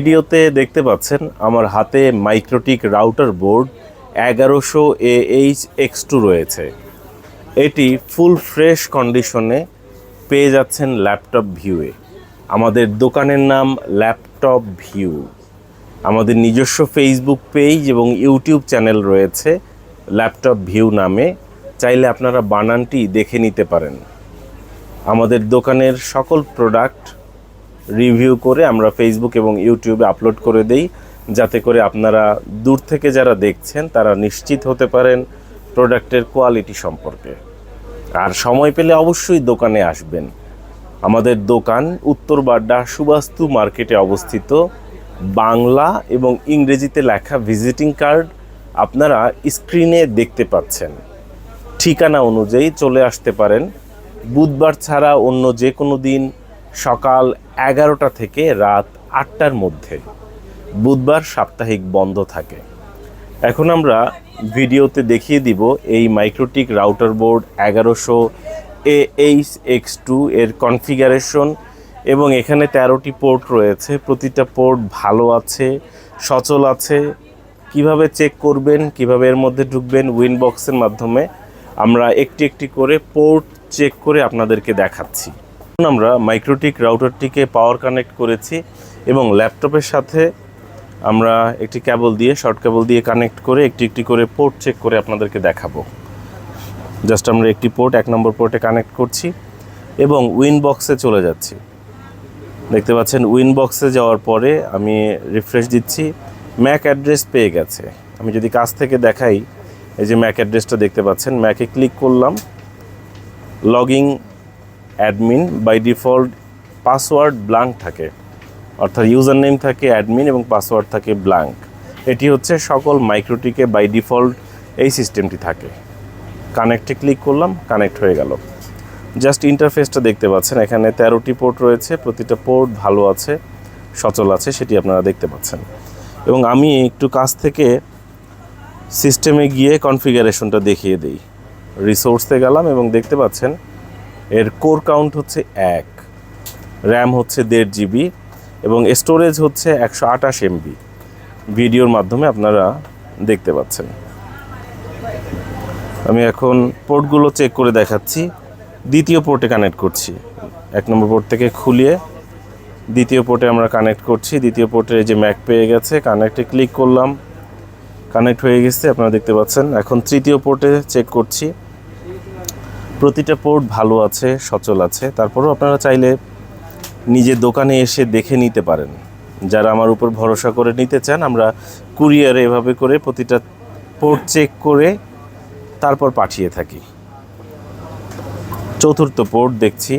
ভিডিওতে দেখতে পাচ্ছেন আমার হাতে মাইক্রোটিক রাউটার বোর্ড এগারোশো এইচ এক্স টু রয়েছে। এটি ফুল ফ্রেশ কন্ডিশনে পেয়ে যাচ্ছেন ল্যাপটপ ভিউয়ে। আমাদের দোকানের নাম ল্যাপটপ ভিউ। আমাদের নিজস্ব ফেসবুক পেজ এবং ইউটিউব চ্যানেল রয়েছে ল্যাপটপ ভিউ নামে। চাইলে আপনারা বানানটি দেখে নিতে পারেন। আমাদের দোকানের সকল প্রোডাক্ট রিভিউ করে আমরা ফেসবুক এবং ইউটিউবে আপলোড করে দেই, যাতে করে আপনারা দূর থেকে যারা দেখছেন, তারা নিশ্চিত হতে পারেন প্রোডাক্টের কোয়ালিটি সম্পর্কে। আর সময় পেলে অবশ্যই দোকানে আসবেন। আমাদের দোকান উত্তর বাড্ডা সুবাস্তু মার্কেটে অবস্থিত। বাংলা এবং ইংরেজিতে লেখা ভিজিটিং কার্ড আপনারা স্ক্রিনে দেখতে পাচ্ছেন। ঠিকানা অনুযায়ী চলে আসতে পারেন। বুধবার ছাড়া অন্য যে কোনো দিন সকাল এগারোটা থেকে রাত আটটার মধ্যে। বুধবার সাপ্তাহিক বন্ধ থাকে। এখন আমরা ভিডিওতে দেখিয়ে দিব এই মাইক্রোটিক রাউটার বোর্ড এগারোশো এ এইচ এক্স টু এর কনফিগারেশন এবং এখানে তেরোটি পোর্ট রয়েছে। প্রতিটা পোর্ট ভালো আছে, সচল আছে। কীভাবে চেক করবেন, কীভাবে এর মধ্যে ঢুকবেন, উইনবক্সের মাধ্যমে আমরা একটি একটি করে পোর্ট চেক করে আপনাদেরকে দেখাচ্ছি। আমরা মাইক্রোটিক রাউটারটিকে পাওয়ার কানেক্ট করেছি এবং ল্যাপটপের সাথে আমরা একটি ক্যাবল দিয়ে শর্ট ক্যাবল দিয়ে কানেক্ট করে একটি একটি করে পোর্ট চেক করে আপনাদেরকে দেখাবো। জাস্ট আমরা একটি পোর্ট এক নম্বর পোর্টে কানেক্ট করছি এবং উইন বক্সে চলে যাচ্ছি। দেখতে পাচ্ছেন উইন বক্সে যাওয়ার পরে আমি রিফ্রেশ দিচ্ছি ম্যাক অ্যাড্রেস পেয়ে গেছে। আমি যদি কাছ থেকে দেখাই, এই যে ম্যাক অ্যাড্রেসটা দেখতে পাচ্ছেন ম্যাকে ক্লিক করলাম logging admin, by default password blank থাকে। অর্থাৎ ইউজার নেম থাকে অ্যাডমিন এবং পাসওয়ার্ড থাকে ব্লাঙ্ক। এটি হচ্ছে সকল মাইক্রোটিকে বাই ডিফল্ট এই সিস্টেমটি থাকে। কানেক্টে ক্লিক করলাম, কানেক্ট হয়ে গেল। জাস্ট ইন্টারফেসটা দেখতে পাচ্ছেন, এখানে তেরোটি পোর্ট রয়েছে, প্রতিটা পোর্ট ভালো আছে, সচল আছে, সেটি আপনারা দেখতে পাচ্ছেন। এবং আমি একটু কাছ থেকে সিস্টেমে গিয়ে কনফিগারেশনটা দেখিয়ে দিই। রিসোর্সে গেলাম এবং দেখতে পাচ্ছেন এর কোর কাউন্ট হচ্ছে এক র্যাম হচ্ছে দেড় জিবি এবং স্টোরেজ হচ্ছে একশো আঠাশ এমবি ভিডিওর মাধ্যমে আপনারা দেখতে পাচ্ছেন। আমি এখন পোর্টগুলো চেক করে দেখাচ্ছি। দ্বিতীয় পোর্টে কানেক্ট করছি। এক নম্বর পোর্ট থেকে খুলিয়ে দ্বিতীয় পোর্টে আমরা কানেক্ট করছি। দ্বিতীয় পোর্টে যে ম্যাক পেয়ে গেছে কানেক্টে ক্লিক করলাম। কানেক্ট হয়ে গেছে, আপনারা দেখতে পাচ্ছেন। এখন তৃতীয় পোর্টে চেক করছি। প্রতিটা পোর্ট ভালো আছে, সচল আছে। তারপরেও আপনারা চাইলে নিজের দোকানে এসে দেখে নিতে পারেন। যারা আমার উপর ভরসা করে নিতে চান, আমরা কুরিয়ারে এভাবে করে প্রতিটা পোর্ট চেক করে তারপর পাঠিয়ে থাকি। চতুর্থ পোর্ট দেখছি।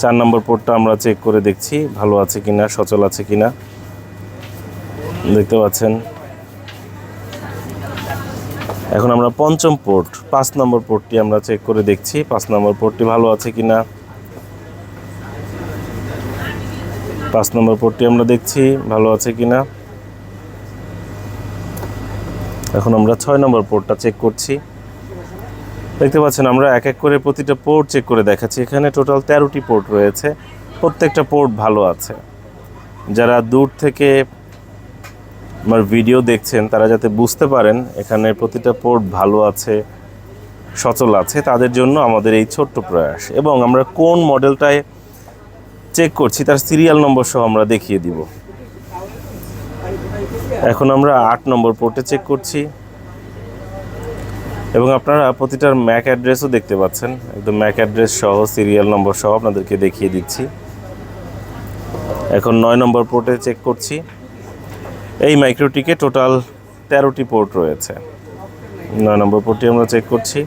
চার নম্বর পোর্টটা আমরা চেক করে দেখছি, ভালো আছে কিনা, সচল আছে কিনা। দেখতে পাচ্ছেন। এখন আমরা পঞ্চম পোর্ট, পাঁচ নম্বর পোর্টটি আমরা চেক করে দেখছি, পাঁচ নম্বর পোর্টটি ভালো আছে কি না পাঁচ নম্বর পোর্টটি আমরা দেখছি, ভালো আছে কি না এখন আমরা ছয় নম্বর পোর্টটা চেক করছি। দেখতে পাচ্ছেন, আমরা এক এক করে প্রতিটা পোর্ট চেক করে দেখাচ্ছি। এখানে টোটাল তেরোটি পোর্ট রয়েছে, প্রত্যেকটা পোর্ট ভালো আছে। যারা দূর থেকে আমার ভিডিও দেখছেন, তারা যাতে বুঝতে পারেন, এখানে প্রতিটা পোর্ট ভালো আছে, সচল আছে, তাদের জন্য আমাদের এই ছোট্ট প্রয়াস। এবং আমরা কোন মডেলটায় চেক করছি, তার সিরিয়াল নম্বর সহ আমরা দেখিয়ে দিব। এখন আমরা আট নম্বর পোর্টে চেক করছি। এবং আপনারা প্রতিটার ম্যাক অ্যাড্রেসও দেখতে পাচ্ছেন। একদম ম্যাক অ্যাড্রেস সহ সিরিয়াল নম্বর সহ আপনাদেরকে দেখিয়ে দিচ্ছি। এখন নয় নম্বর পোর্টে চেক করছি। এই মাইক্রোটিকে টোটাল তেরোটি পোর্ট রয়েছে। নয় নম্বর পোর্টটি আমরা চেক করছি।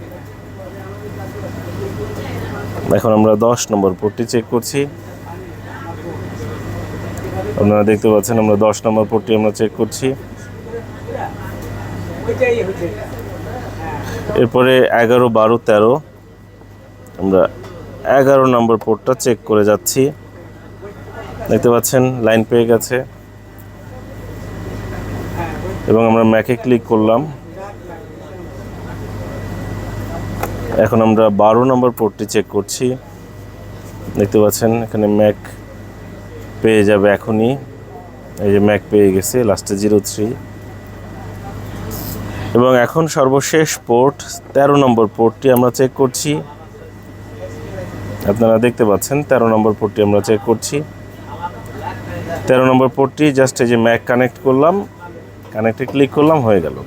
এখন আমরা দশ নম্বর পোর্টটি চেক করছি। আপনারা দেখতে পাচ্ছেন আমরা দশ নম্বর পোর্টটি আমরা চেক করছি। এরপরে এগারো, বারো, তেরো। আমরা এগারো নম্বর পোর্টটা চেক করে যাচ্ছি। দেখতে পাচ্ছেন, লাইন পেয়ে গেছে। এবং আমরা ম্যাকে ক্লিক করলাম। এখন আমরা বারো নম্বর পোর্টটি চেক করছি। দেখতে পাচ্ছেন, এখানে ম্যাক পেয়ে যাবে এখনই। এই যে ম্যাক পেয়ে গেছে লাস্টে জিরো থ্রি এবং এখন সর্বশেষ পোর্ট তেরো নম্বর পোর্টটি আমরা চেক করছি। আপনারা দেখতে পাচ্ছেন, তেরো নম্বর পোর্টটি আমরা চেক করছি। তেরো নম্বর পোর্টটি জাস্ট এই যে ম্যাক কানেক্ট করলাম। কানেক্টে ক্লিক করলাম, হয়ে গেল।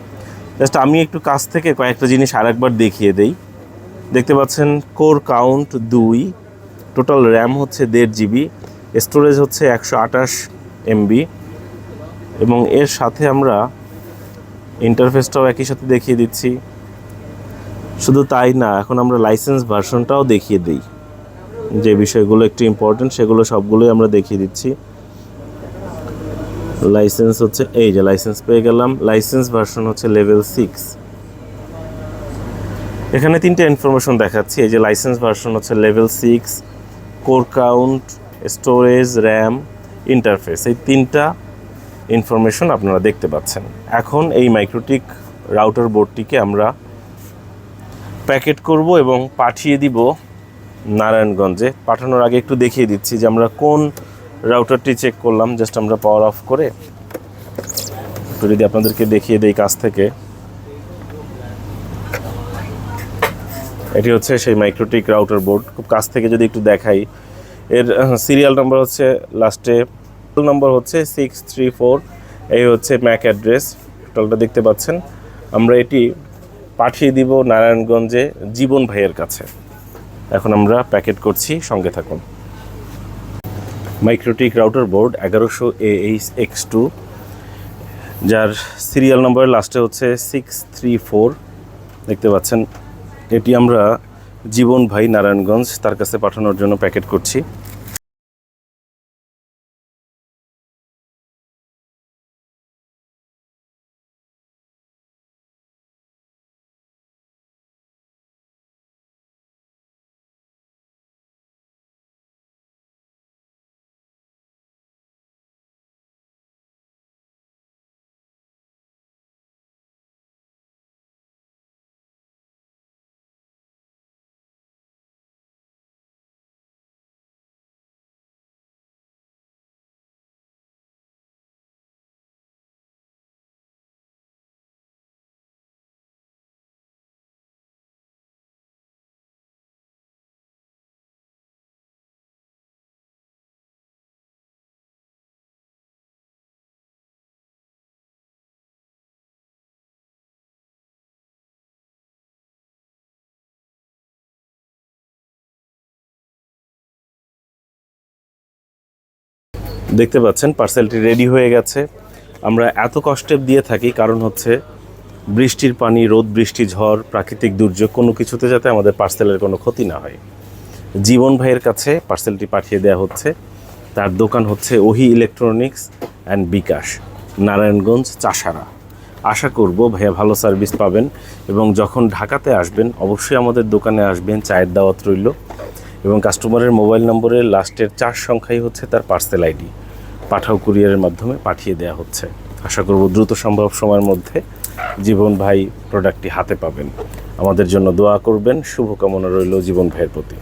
জাস্ট আমি একটু কাছ থেকে কয়েকটা জিনিস আরেকবার দেখিয়ে দেই। দেখতে পাচ্ছেন কোর কাউন্ট দুই টোটাল র্যাম হচ্ছে দেড় জিবি স্টোরেজ হচ্ছে একশো আঠাশ এমবি এবং এর সাথে আমরা ইন্টারফেসটাও একই সাথে দেখিয়ে দিচ্ছি। শুধু তাই না, এখন আমরা লাইসেন্স ভার্সনটাও দেখিয়ে দিই। যে বিষয়গুলো একটু ইম্পর্টেন্ট সেগুলো সবগুলোই আমরা দেখিয়ে দিচ্ছি। লাইসেন্স হচ্ছে, এই যে লাইসেন্স পেয়ে গেলাম। লাইসেন্স ভার্সন হচ্ছে লেভেল সিক্স এখানে তিনটে ইনফরমেশন দেখাচ্ছি। এই যে লাইসেন্স ভার্সন হচ্ছে level six core count storage RAM interface এই তিনটা ইনফরমেশন আপনারা দেখতে পাচ্ছেন। এখন এই মাইক্রোটিক রাউটার বোর্ডটিকে আমরা প্যাকেট করব এবং পাঠিয়ে দিব নারায়ণগঞ্জে। পাঠানোর আগে একটু দেখিয়ে দিচ্ছি যে আমরা কোন রাউটারটি চেক করলাম জাস্ট আমরা পাওয়ার অফ করে একটু যদি আপনাদেরকে দেখিয়ে দেই কাছ থেকে। এটি হচ্ছে সেই মাইক্রোটিক রাউটার বোর্ড খুব কাছ থেকে যদি একটু দেখাই, এর সিরিয়াল নাম্বার হচ্ছে লাস্টে নম্বর হচ্ছে সিক্স থ্রি ফোর এই হচ্ছে ম্যাক অ্যাড্রেস টোটালটা দেখতে পাচ্ছেন। আমরা এটি পাঠিয়ে দিব নারায়ণগঞ্জে জীবন ভাইয়ের কাছে। এখন আমরা প্যাকেট করছি, সঙ্গে থাকুন। মাইক্রোটিক রাউটার বোর্ড এগারোশো এ এইচ এক্স টু, যার সিরিয়াল নম্বর লাস্টে হচ্ছে সিক্স থ্রি ফোর। দেখতে পাচ্ছেন, এটি আমরা জীবন ভাই নারায়ণগঞ্জ তার কাছে পাঠানোর জন্য প্যাকেট করছি। দেখতে পাচ্ছেন পার্সেলটি রেডি হয়ে গেছে। আমরা এত কষ্টে দিয়ে থাকি, কারণ হচ্ছে বৃষ্টির পানি, রোদ, বৃষ্টি, ঝড়, প্রাকৃতিক দুর্যোগ, কোনো কিছুতে যাতে আমাদের পার্সেলের কোনো ক্ষতি না হয়। জীবন ভাইয়ের কাছে পার্সেলটি পাঠিয়ে দেওয়া হচ্ছে। তার দোকান হচ্ছে ওহি ইলেকট্রনিক্স অ্যান্ড বিকাশ নারায়ণগঞ্জ, চাষারা। আশা করব ভাইয়া ভালো সার্ভিস পাবেন এবং যখন ঢাকাতে আসবেন, অবশ্যই আমাদের দোকানে আসবেন, চায়ের দাওয়াত রইল। এবং কাস্টমারের মোবাইল নম্বরের লাস্টের চার সংখ্যাই হচ্ছে তার পার্সেল আইডি পাঠাও কুরিয়ারের মাধ্যমে পাঠিয়ে দেওয়া হচ্ছে। আশা করব দ্রুত সম্ভব সময়ের মধ্যে জীবন ভাই প্রোডাক্টটি হাতে পাবেন। আমাদের জন্য দোয়া করবেন। শুভকামনা রইল জীবন ভাইয়ের প্রতি।